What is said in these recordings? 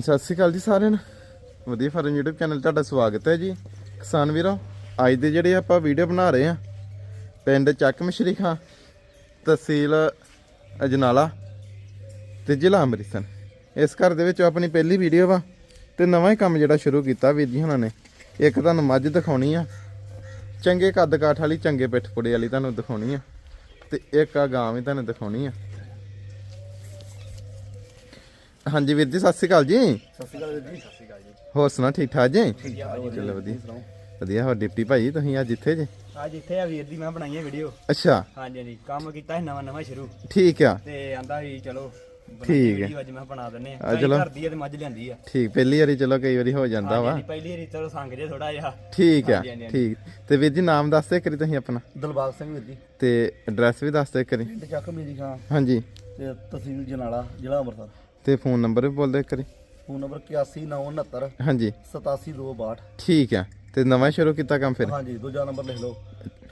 ਸਤਿ ਸ਼੍ਰੀ ਅਕਾਲ ਜੀ ਸਾਰਿਆਂ ਨੂੰ। ਵਧੀਆ ਫਾਰਮ YouTube ਚੈਨਲ ਤੁਹਾਡਾ ਸਵਾਗਤ ਹੈ ਜੀ। ਕਿਸਾਨ ਵੀਰੋ, ਅੱਜ ਦੇ ਜਿਹੜੇ ਆਪਾਂ ਵੀਡੀਓ ਬਣਾ ਰਹੇ ਆ ਪਿੰਡ ਚੱਕ ਮਸ਼ਰੀ ਖਾਂ, ਤਹਿਸੀਲ ਅਜਨਾਲਾ ਤੇ ਜ਼ਿਲ੍ਹਾ ਅੰਮ੍ਰਿਤਸਰ। ਇਸ ਘਰ ਦੇ ਵਿੱਚ ਆਪਣੀ ਪਹਿਲੀ ਵੀਡੀਓ ਵਾ ਤੇ ਨਵਾਂ ਹੀ ਕੰਮ ਜਿਹੜਾ ਸ਼ੁਰੂ ਕੀਤਾ ਵੀਰ ਜੀ ਹੁਣਾਂ ਨੇ। ਇੱਕ ਤੁਹਾਨੂੰ ਮੱਝ ਦਿਖਾਉਣੀ ਆ, ਚੰਗੇ ਕੱਦ ਕਾਠ ਵਾਲੀ, ਚੰਗੇ ਪਿੱਠ ਪੁੜੇ ਵਾਲੀ ਤੁਹਾਨੂੰ ਦਿਖਾਉਣੀ ਆ ਤੇ ਇੱਕ ਆ ਗਾਂ ਵੀ ਤੁਹਾਨੂੰ ਦਿਖਾਉਣੀ ਆ। ਹਾਂਜੀ ਵੀਰ ਜੀ ਸਤਿ ਸ਼੍ਰੀ ਅਕਾਲ ਜੀ। ਸਤਿ ਸ਼੍ਰੀ ਅਕਾਲ ਵੀਰ ਜੀ ਸਤਿ ਸ਼੍ਰੀ ਅਕਾਲ ਜੀ। ਹੋਰ ਸੁਣਾ ਠੀਕ ਠਾਕ ਜੀ? ਚਲੋ ਵਧੀਆ ਵਧੀਆ। ਹੋਰ ਡਿਪਟੀ ਭਾਈ ਤੁਸੀਂ ਅੱਜ ਇੱਥੇ ਜੀ? ਅੱਜ ਇੱਥੇ ਆ ਵੀਰ ਦੀ ਮੈਂ ਬਣਾਈ ਹੈ ਵੀਡੀਓ ਅੱਛਾ। ਹਾਂਜੀ ਹਾਂਜੀ ਕੰਮ ਕੀਤਾ ਸੀ ਨਵਾਂ ਨਵਾਂ ਸ਼ੁਰੂ। ਠੀਕ ਆ। ਤੇ ਆਂਦਾ ਵੀ ਚਲੋ ਠੀਕ ਹੈ। ਵੀਡੀਓ ਅੱਜ ਮੈਂ ਬਣਾ ਦਿੰਨੇ ਆ। ਚਲੋ। ਕਰਦੀ ਆ ਤੇ ਮੱਝ ਲਿਆਂਦੀ ਆ। ਠੀਕ ਪਹਿਲੀ ਵਾਰੀ ਚਲੋ ਕਈ ਵਾਰੀ ਹੋ ਜਾਂਦਾ ਵਾ। ਹਾਂਜੀ, ਪਹਿਲੀ ਵਾਰੀ ਚਲੋ ਸੰਗ ਜੇ ਥੋੜਾ ਜਿਹਾ। ਠੀਕ ਆ। ਠੀਕ। ਤੇ ਵੀਰ ਜੀ ਨਾਮ ਦੱਸ ਦੇ ਕਰੀ ਤੁਸੀਂ ਆਪਣਾ। ਦਲਬਾਗ ਸਿੰਘ ਵੀਰ ਜੀ। ਤੇ ਐਡਰੈਸ ਵੀ ਦੱਸ ਦੇ ਕਰੀ ਪਿੰਡ ਚੱਕ ਮੇਰੀ ਖਾਂ ਹਾਂਜੀ। ਤੇ ਤਹਿਸੀਲ ਜਨਾਲਾ ਜ਼ਿਲ੍ਹਾ ਅੰਮ੍ਰਿਤਸਰ। ਤੇ ਫੋਨ ਨੰਬਰ ਵੀ ਬੋਲ ਦੇ ਕਰੀ ਫੋਨ ਨੰਬਰ 8169 ਹਾਂਜੀ। 87262 ਠੀਕ ਆ। ਤੇ ਨਵਾਂ ਸ਼ੁਰੂ ਕੀਤਾ ਕੰਮ ਫਿਰ? ਹਾਂਜੀ ਦੂਜਾ ਨੰਬਰ ਲਿਖ ਲਓ।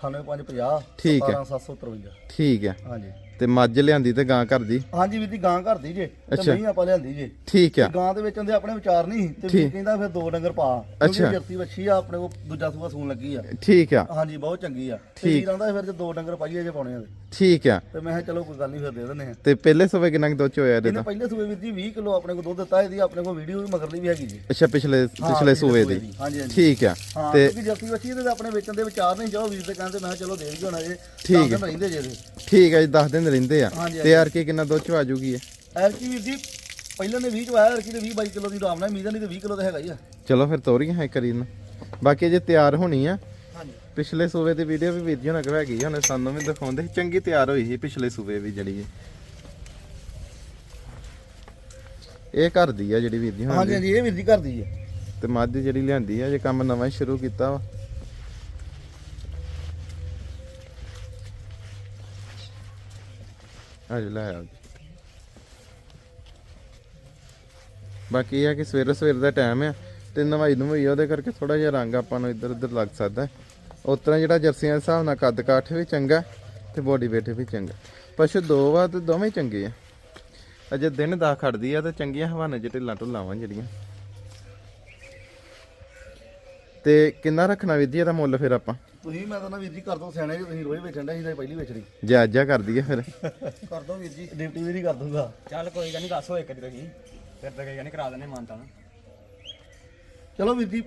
98550 ਠੀਕ ਹੈ। 17753 ਠੀਕ ਆ। ਹਾਂਜੀ। ਤੇ ਮੱਝ ਲਿਆਂਦੀ ਤੇ ਗਾਂ ਘਰ ਦੀ? ਹਾਂਜੀ ਵੀਰ ਦੀ ਗਾਂ ਘਰ ਦੀ ਜੇ ਤੇ। ਨਹੀਂ ਆਪਾਂ ਲਿਆਂਦੀ ਜੇ। ਠੀਕ ਆ। ਗਾਂ ਦੇ ਵੇਚਣ ਦੇ ਆਪਣੇ ਵਿਚਾਰ ਨਹੀਂ ਤੇ। ਵੀਰ ਕਹਿੰਦਾ ਫਿਰ ਦੋ ਡੰਗਰ ਪਾ ਅੱਛਾ। ਜਰਸੀ ਵੱਛੀ ਆ ਆਪਣੇ ਕੋਲ ਦੂਜਾ ਸੂਆ ਸੂਣ ਲੱਗੀ ਆ। ਠੀਕ ਆ। ਹਾਂਜੀ ਬਹੁਤ ਚੰਗੀ ਆ। ਤੇ ਠੀਕ। ਵੀਰ ਆਂਦਾ ਫਿਰ ਜੇ ਦੋ ਡੰਗਰ ਪਾਈਏ ਜੇ ਪਾਉਣੇ ਆ। ਠੀਕ ਆ। ਤੇ ਮੈਂ ਕਿਹਾ ਚਲੋ ਕੋਈ ਗੱਲ ਨਹੀਂ ਫਿਰ ਦੇ ਦਿੰਦੇ ਆ। ਤੇ ਪਹਿਲੇ ਸਵੇ ਕਿੰਨਾ ਕੁ ਦੁੱਧ ਹੋਇਆ ਇਹਦੇ ਦਾ ਪਹਿਲੇ ਸੂਏ ਵੀਰ ਜੀ 20 ਕਿਲੋ ਆਪਣੇ ਕੋਲ ਦੁੱਧ ਦਿੱਤਾ ਇਹਦੀ ਆਪਣੇ ਕੋਲ ਵੀਡੀਓ ਵੀ ਮਗਰਲੀ ਵੀ ਹੈਗੀ ਜੀ। ਅੱਛਾ ਪਿਛਲੇ ਪਿਛਲੇ ਸੂਏ ਦੀ। ਹਾਂਜੀ ਹਾਂਜੀ। ਠੀਕ ਆ। ਤੇ ਕਿਉਂਕਿ ਜਰਸੀ ਬੱਚੀ ਇਹਦੇ ਆਪਣੇ ਵੇਚਣ ਦੇ ਵਿਚਾਰ ਨਹੀਂ ਜਾਓ ਵੀਰ ਦੇ ਕਹਿੰਦੇ ਮੈਂ ਕਿਹਾ ਚਲੋ ਦੇ ਦਿਓ ਨਾ ਜੇ ਠੀਕ ਦਿਨ ਰਹਿੰਦੇ ਜੇ ਇਹਦੇ। ਠੀਕ ਆ ਜੀ 10 ਦਿਨ ਰਹਿੰਦੇ ਆ। ਹਾਂਜੀ, ਤੇ ਯਾਰ ਕੀ ਕਿੰਨਾ ਦੁੱਧ ਚ ਆ ਜੂਗੀ ਇਹ? ਐਰਕੀ ਵੀਰ ਜੀ ਪਹਿਲਾਂ ਨੇ 20 ਚ ਆਇਆ ਐਰਕੀ ਦੇ 20 22 ਕਿਲੋ ਦੀ ਆਰਾਮ ਨਾਲ ਉਮੀਦ ਨਹੀਂ ਤੇ 20 ਕਿਲੋ ਤਾਂ ਹੈਗਾ ਹੀ ਆ। ਚਲੋ ਫਿਰ ਤੋਰੀਆਂ ਹੈ ਕਰੀ ਨਾ। ਬਾਕੀ ਜੇ ਤਿਆਰ ਹੋਣੀ ਆ। ਹਾਂਜੀ। ਪਿਛਲੇ ਸੂਵੇ ਦੀ ਵੀਡੀਓ ਵੀ ਜੀ ਨਾਲ ਹੈਗੀ ਆ, ਉਹਨੇ ਸਾਨੂੰ ਵੀ ਦਿਖਾਉਂਦੇ ਸੀ। ਚੰਗੀ ਤਿਆਰ ਹੋਈ ਸੀ ਪਿਛਲੇ ਸੂਵੇ ਵੀ ਜਿਹੜੀ ਇਹ। ਇਹ ਘਰ ਦੀ ਆ ਜਿਹੜੀ ਵੀਰ ਜੀ ਹੁਣ ਹਾਂਜੀ ਹਾਂਜੀ ਇਹ ਵੀਰ ਜੀ ਘਰ ਦੀ ਹੈ ਤੇ ਮੱਝ ਜਿਹੜੀ ਲਿਆਂਦੀ ਆ ਜੇ ਕੰਮ ਨਵਾਂ ਹੀ ਸ਼ੁਰੂ ਕੀਤਾ ਵਾ। ਅੱਜ ਲੈ ਆਓ ਜੀ। ਬਾਕੀ ਇਹ ਆ ਕਿ ਸਵੇਰੇ ਸਵੇਰ ਦਾ ਟਾਈਮ ਆ ਤੇ ਨਵਾਈ ਨਵਾਈ ਉਹਦੇ ਕਰਕੇ ਥੋੜਾ ਜਿਹਾ ਰੰਗ ਆਪਾਂ ਨੂੰ ਇੱਧਰ ਉੱਧਰ ਲੱਗ ਸਕਦਾ ਉਸ ਤਰ੍ਹਾਂ ਜਿਹੜਾ ਜਰਸੀਆਂ ਦੇ ਹਿਸਾਬ ਨਾਲ ਕੱਦ ਕਾਠ ਵੀ ਚੰਗਾ ਤੇ ਬੋਡੀ weight ਵੀ ਚੰਗਾ। ਪਸ਼ੂ ਦੋ ਵਾ ਤੇ ਦੋਵੇਂ ਚੰਗੇ ਆ। ਅਜੇ ਦਿਨ ਦਾ ਖੜਦੀ ਆ ਤੇ ਚੰਗੀਆਂ ਹਵਾਨੇ ਚ ਢਿੱਲਾਂ ਢੁੱਲਾਵਾਂ ਜਿਹੜੀਆਂ। ਤੇ ਕਿੰਨਾ ਰੱਖਣਾ ਵੀਰ ਜੀ, ਇਹਦਾ ਮੁੱਲ ਫਿਰ ਆਪਾਂ? ਤੁਸੀਂ ਮੈਂ ਤਾਂ ਨਾ ਵੀਰ ਜੀ ਕਰ ਦੋ ਸਿਆਣੇ ਜੀ ਤੁਸੀਂ ਰੋਜ਼ ਵੇਚਣ ਦਾ ਸੀ ਤਾਂ ਪਹਿਲੀ ਵੇਚਣੀ। ਜਾਇਜ਼ਾ ਕਰ ਦਈਏ ਫਿਰ। ਕਰ ਦੋ ਵੀਰ ਜੀ। ਡਿਊਟੀ ਵੀਰ ਹੀ ਕਰ ਦੂੰਗਾ ਚੱਲ ਕੋਈ ਗੱਲ ਨਹੀਂ ਦੱਸ ਹੋਏ ਕਦੀ ਤੁਸੀਂ। ਫਿਰ ਤਾਂ ਕੋਈ ਗੱਲ ਨਹੀਂ ਕਰਾ ਦਿੰਨੇ ਮਾਨਤਾ ਨਾ ਚਲੋ ਵੀਰ ਜੀ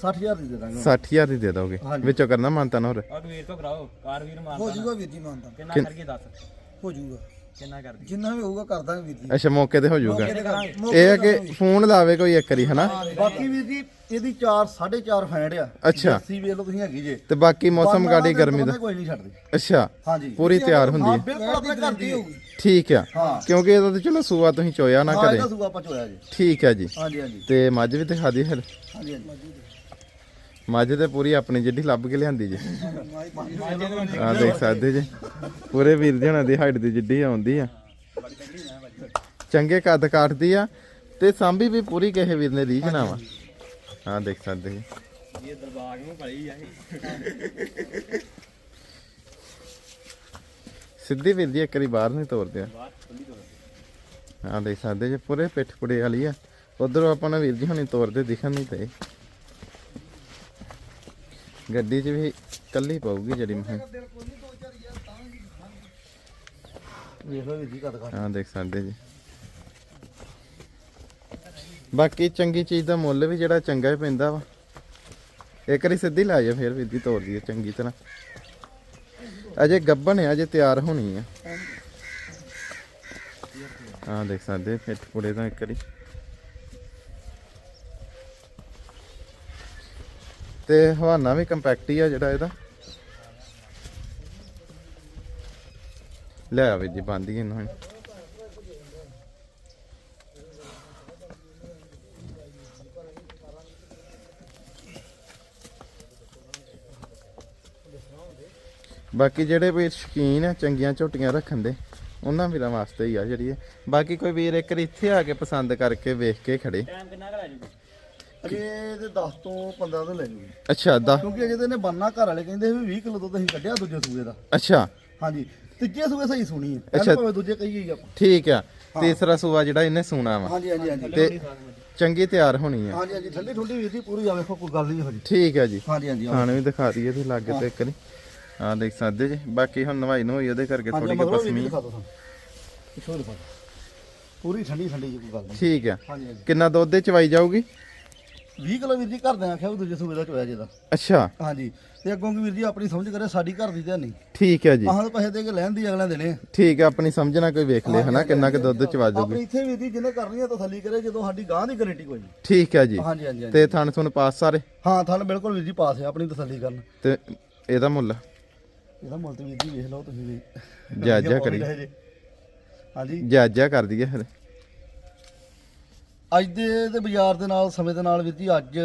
60000 ਦੀ ਦੇ ਦਾਂਗੇ 60000 ਦੀ ਦੇ ਦੋਗੇ। ਹਾਂਜੀ। ਵਿੱਚੋਂ ਕਰਨਾ ਮੰਨਤਾ ਨਾ ਹੋਰ। ਆ ਵੀਰ ਤੋਂ ਕਰਾਓ। ਕਾਰ ਵੀਰ ਹੋ ਮਾਨਤਾ ਜਾਊਗਾ ਵੀਰ ਜੀ ਮਾਨਤਾ ਕਿੰਨਾ ਕਰੀਏ ਦੱਸ। ਹੋ ਜਾਊਗਾ ਕਿੰਨਾ ਕਰਦੀ? ਜਿੰਨਾ ਵੀ ਹੋਊਗਾ ਕਰ ਦਾਂਗੇ ਵੀਰ ਜੀ। ਅੱਛਾ ਮੌਕੇ ਤੇ ਹੋ ਜਾਊਗਾ। ਕਿਹਦੇ ਕਰਾਂਗੇ ਇਹ ਹੈ ਕਿ ਫੋਨ ਲਾਵੇ ਕੋਈ ਇੱਕ ਵਾਰੀ ਹਨਾ? ਬਾਕੀ ਵੀਰ ਜੀ ਇਹਦੀ 4 4.5 ਫੈਂਡ ਆ। ਅੱਛਾ। ਜਰਸੀ ਵੇਖ ਲਓ ਤੁਸੀਂ ਹੈਗੀ ਜੇ। ਤੇ ਬਾਕੀ ਮੌਸਮ ਗਾੜੀ ਗਰਮੀ ਦਾ? ਕੋਈ ਨਹੀਂ ਛੱਡਦੀ। ਅੱਛਾ ਹਾਂਜੀ। ਪੂਰੀ ਤਿਆਰ ਹੁੰਦੀ ਹਾਂ। ਹੈ ਬਿਲਕੁਲ ਆਪਣੇ ਘਰ ਦੀ ਹੋਊਗੀ। ਠੀਕ ਆ। ਹਾਂ। ਕਿਉਂਕਿ ਇਹਦਾ ਤਾਂ ਚਲੋ ਸੂਆ ਤੁਸੀਂ ਚੋਇਆ ਨਾ ਹਾਂ ਕਰੇ ਇਹਦਾ ਸੂਆ ਆਪਾਂ ਚੋਇਆ ਜੀ। ਠੀਕ ਆ ਜੀ। ਹਾਂਜੀ ਹਾਂਜੀ। ਤੇ ਮੱਝ ਵੀ ਦਿਖਾ ਦੀ ਫਿਰ। ਹਾਂਜੀ ਹਾਂਜੀ। ਮੱਝ ਤੇ ਪੂਰੀ ਆਪਣੀ ਜਿੱਡੀ ਲੱਭ ਕੇ ਲਿਆਂਦੀ ਜੀ। ਆ ਦੇਖ ਸਕਦੇ ਜੀ। ਪੂਰੇ ਵੀਰ ਜੀ ਹੁਣਾਂ ਦੀ ਹਾਈਟ ਦੀ ਜਿੱਡੀ ਆਉਂਦੀ ਆ। ਚੰਗੇ ਕੱਦ ਕਾਟਦੀ ਆ ਤੇ ਸਾਂਭੀ ਵੀ ਪੂਰੀ ਕਿਸੇ ਵੀਰ ਨੇ ਰੀਝ ਨਾ ਵਾ। ਹਾਂ ਦੇਖ ਸਕਦੇ ਜੀ। ਇਹ ਦਰਬਾਰ ਨੂੰ ਭਲੀ ਆ ਸਿੱਧੀ ਵੀਰ ਜੀ ਇੱਕ ਵਾਰੀ ਬਾਹਰ ਨਹੀਂ ਤੋਰਦੇ ਆ। ਬਾਹਰ ਹਾਂ ਦੇਖ ਸਕਦੇ ਜੀ, ਪੂਰੇ ਪਿੱਠ ਪੁੜੇ ਵਾਲੀ ਆ। ਉਧਰੋਂ ਆਪਾਂ ਨੂੰ ਵੀਰ ਜੀ ਹੁਣੀ ਤੋਰਦੇ ਦਿਖਣ ਨਹੀਂ ਤੇ। ਗੱਡੀ 'ਚ ਵੀ ਕੱਲੀ ਪਾਉਗੀ ਜਿਹੜੀ ਮੈਂ। ਵੇਖ ਲਓ ਵੀਰ ਜੀ ਕਦ ਕਰ ਹਾਂ ਦੇਖ ਸਕਦੇ ਜੀ। ਬਾਕੀ ਚੰਗੀ ਚੀਜ਼ ਦਾ ਮੁੱਲ ਵੀ ਜਿਹੜਾ ਚੰਗਾ ਹੀ ਪੈਂਦਾ ਵਾ। ਇੱਕ ਵਾਰੀ ਸਿੱਧੀ ਲਾ ਜਾ ਫਿਰ ਵੀਰ ਦੀ ਤੋੜ ਦਈਏ ਚੰਗੀ ਤਰ੍ਹਾਂ। ਅਜੇ ਗੱਬਣ ਆ ਅਜੇ ਤਿਆਰ ਹੋਣੀ ਆ। ਹਾਂ ਦੇਖ ਸਕਦੇ ਫਿੱਟ ਪੁੜੇ ਤਾਂ ਇੱਕ ਵਾਰੀ। ਤੇ ਹਵਾਨਾ ਵੀ ਕੰਪੈਕਟ ਹੀ ਆ ਜਿਹੜਾ ਇਹਦਾ। ਲੈ ਆਵੇ ਜੀ, ਬੰਦ ਇਹਨੂੰ ਬਾਕੀ ਜਿਹੜੇ ਵੀ ਸ਼ਕੀਨ ਆ, ਚੰਗੀਆਂ ਝੋਟੀਆਂ ਰੱਖਣ ਦੇ, ਉਹਨਾਂ ਵੀਰਾਂ ਵਾਸਤੇ ਹੀ ਆ ਜਿਹੜੀ ਇਹ। ਬਾਕੀ ਕੋਈ ਵੀਰ ਇੱਕ ਇੱਥੇ ਆ ਕੇ ਪਸੰਦ ਕਰਕੇ ਵੇਖ ਕੇ ਖੜੇ। ਟਾਈਮ ਕਿੰਨਾ ਕਰਾ ਜੂਗੀ? ਅਜੇ ਇਹਦੇ 10 ਤੋਂ 15 ਤੋਂ ਲੈ ਜੂਗੀ ਅੱਛਾ ਦਾ ਕਿਉਂਕਿ ਅਜੇ ਤੇ ਇਹਨੇ ਬੰਨਾ ਘਰ ਵਾਲੇ ਕਹਿੰਦੇ ਵੀ 20 ਕਿਲੋ ਦੁੱਧ ਅਸੀਂ ਕੱਢਿਆ ਦੂਜੇ ਸੂਏ ਦਾ। ਅੱਛਾ। ਹਾਂਜੀ ਤੀਜੇ ਸੂਏ ਸਹੀ ਸੁਣੀ ਹੈ। ਅੱਛਾ। ਕਹਿੰਦੇ ਭਾਵੇਂ ਦੂਜੇ ਕਹੀਏ ਹੀ ਆਪਾਂ। ਠੀਕ ਆ। ਤੀਸਰਾ ਸੂਆ ਜਿਹੜਾ ਇਹਨੇ ਸੂਣਾ ਵਾ। ਹਾਂਜੀ ਹਾਂਜੀ ਹਾਂਜੀ। ਤੇ ਚੰਗੀ ਤਿਆਰ ਹੋਣੀ ਆ। ਹਾਂਜੀ ਹਾਂਜੀ। ਠੰਡੀ ਠੰਡੀ ਵੀਰ ਜੀ ਪੂਰੀ ਆ ਵੇਖੋ ਕੋਈ ਗੱਲ ਨਹੀਂ ਹੋ ਜੀ ਠੀਕ ਹੈ ਜੀ। ਹਾਂਜੀ ਹਾਂਜੀ ਖਾਣ ਵੀ ਦਿਖਾ ਦਈਏ ਤੇ ਲਾਗੇ ਤੇ ਇੱਕ ਨਹੀਂ ਆ ਦੇਖ ਸਕਦੇ ਜੀ। ਬਾਕੀ ਹੁਣ ਨਵਾਈ ਨੂੰ ਹੋਈ ਉਹਦੇ ਕਰਕੇ ਥੋੜੀ ਜਿਹੀ ਪਸਮੀ ਦੋ। ਪੂਰੀ ਠੰਡੀ ਠੰਡੀ ਜੀ ਕੋਈ ਗੱਲ ਨਹੀਂ। ਠੀਕ ਆ। ਹਾਂਜੀ ਹਾਂਜੀ। ਕਿੰਨਾ ਦੁੱਧ ਦੇ ਚਵਾਈ ਜਾਊਗੀ? 20 ਕਿਲੋ ਵੀਰ ਜੀ ਘਰ ਦੇ ਆਖਿਆ ਉਹ ਦੂਜੇ ਸੂਬੇ ਦਾ ਚੋਇਆ ਜਿਹਦਾ ਅੱਛਾ। ਹਾਂਜੀ। ਤੇ ਅੱਗੋਂ ਕੀ ਵੀਰ ਜੀ ਆਪਣੀ ਸਮਝ ਕਰੇ ਸਾਡੀ ਘਰ ਦੀ ਤਾਂ ਨਹੀਂ ਠੀਕ ਹੈ ਜੀ। ਆਹਾਂ ਤਾਂ ਪੈਸੇ ਦੇ ਕੇ ਲੈਣ ਦੀ ਅਗਲਾ ਦੇਣੇ ਆ। ਠੀਕ ਹੈ ਆਪਣੀ ਸਮਝ ਨਾਲ ਕੋਈ ਵੇਖ ਲੇ ਹਨਾ ਕਿੰਨਾ ਕੁ ਦੁੱਧ ਚਵਾ ਜਾਊਗੀ ਆਪਣੀ ਇੱਥੇ ਵੀਰ ਜੀ ਜਿਹਨੇ ਕਰਨੀ ਆ ਤਸੱਲੀ ਕਰੇ ਜਦੋਂ ਸਾਡੀ ਗਾਂ ਦੀ ਗਾਰੰਟੀ ਕੋਈ ਨਹੀਂ। ਠੀਕ ਹੈ ਜੀ। ਹਾਂਜੀ ਹਾਂਜੀ ਹਾਂਜੀ। ਤੇ ਥਣ ਥੁਣ ਪਾਸ ਸਾਰੇ? ਹਾਂ ਤੁਹਾਨੂੰ ਬਿਲਕੁਲ ਵੀਰ ਜੀ ਪਾਸ ਹੈ ਆਪਣੀ ਤਸੱਲੀ ਕਰਨ। ਤੇ ਇਹਦਾ ਮੁੱਲ? ਇਹਦਾ ਮੁੱਲ ਤੇ ਵੀਰ ਜੀ ਵੇਖ ਲਓ ਤੁਸੀਂ ਵੀ ਜਾਇਜ਼ਾ ਕਰੀ। ਹਾਂਜੀ। ਜਾਇਜ਼ਾ ਕਰ ਦਈਏ ਫਿਰ। ਅੱਜ ਦੇ ਦੇ ਬਾਜ਼ਾਰ ਦੇ ਨਾਲ ਸਮੇਂ ਦੇ ਨਾਲ ਵੀਰ ਜੀ ਅੱਜ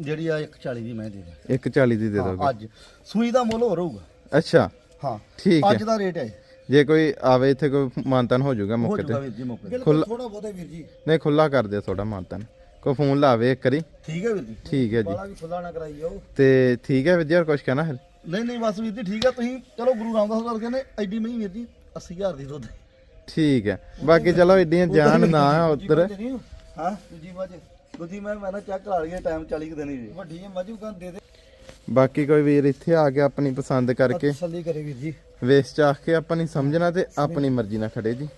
ਜਿਹੜੀ ਆ 140 ਦੀ ਮੈਂ ਦੇ ਦਿਆਂ 140 ਦੀ ਦੇ ਦੋਗੇ। ਹਾਂ, ਅੱਜ। ਸੂਈ ਦਾ ਮੁੱਲ ਹੋਰ ਹੋਊਗਾ। ਅੱਛਾ। ਹਾਂ। ਠੀਕ ਹੈ। ਅੱਜ ਦਾ ਰੇਟ ਹੈ ਜੇ ਕੋਈ ਆਵੇ ਇੱਥੇ ਕੋਈ ਮਾਨਤਨ ਹੋ ਜਾਊਗਾ ਹੋ ਮੌਕੇ ਤੇ। ਵੀਰ ਜੀ ਤੇ। ਖੁੱਲ੍ਹਾ- ਥੋੜਾ ਬਹੁਤਾ ਵੀਰ ਜੀ। ਨਹੀਂ ਖੁੱਲਾ ਕਰ ਦਿਓ ਥੋੜਾ ਮਾਨਤਨ। ਕੋਈ ਫੋਨ ਲਾਵੇ ਇੱਕ ਵਾਰੀ। ਠੀਕ ਹੈ ਵੀਰ ਜੀ। ਠੀਕ ਹੈ ਜੀ। ਬਾਲਾ ਵੀ ਖੁੱਲਾ ਨਾ ਕਰਾਈ ਜਾਓ ਤੇ ਠੀਕ ਹੈ ਵਿਦਿਆ ਹੋਰ ਕੁਝ ਕਹਿਣਾ ਫਿਰ ਨਹੀਂ ਨਹੀਂ ਬਸ ਵੀਰ ਜੀ ਠੀਕ ਹੈ। ਤੁਸੀਂ ਚਲੋ ਗੁਰੂ ਰਾਮਦਾਸ ਵਾਲ ਕਹਿੰਦੇ ਐਡੀ ਮਹੀਂ ਵੀਰ ਜੀ 80000 ਦੀ ਦੁੱਧ। ਠੀਕ ਹੈ। ਬਾਕੀ ਚਲੋ ਏਡੀਆਂ ਜਾਨ ਨਾ ਉਧਰ। ਹਾਂ? ਦੂਜੀ ਮੱਝ। ਦੂਜੀ ਮੈਂ ਮੈਂ ਨਾ ਚੈੱਕ ਕਰਾ ਲਈਏ ਟਾਈਮ 40 ਕੁ ਦਿਨ ਹੀ ਜੀ। ਵੱਡੀ ਹੈ ਮੱਝੂ ਕਾਂ ਦੇ ਦੇ। ਬਾਕੀ ਕੋਈ ਵੀਰ ਇੱਥੇ ਆ ਕੇ ਆਪਣੀ ਪਸੰਦ ਕਰਕੇ ਤਸੱਲੀ ਕਰੇ ਵੀਰ ਜੀ। ਵੇਸ ਚਾਖ ਕੇ ਆਪਣੀ ਸਮਝਣਾ ਤੇ ਆਪਣੀ ਮਰਜ਼ੀ ਨਾਲ ਖੜੇ ਜੀ।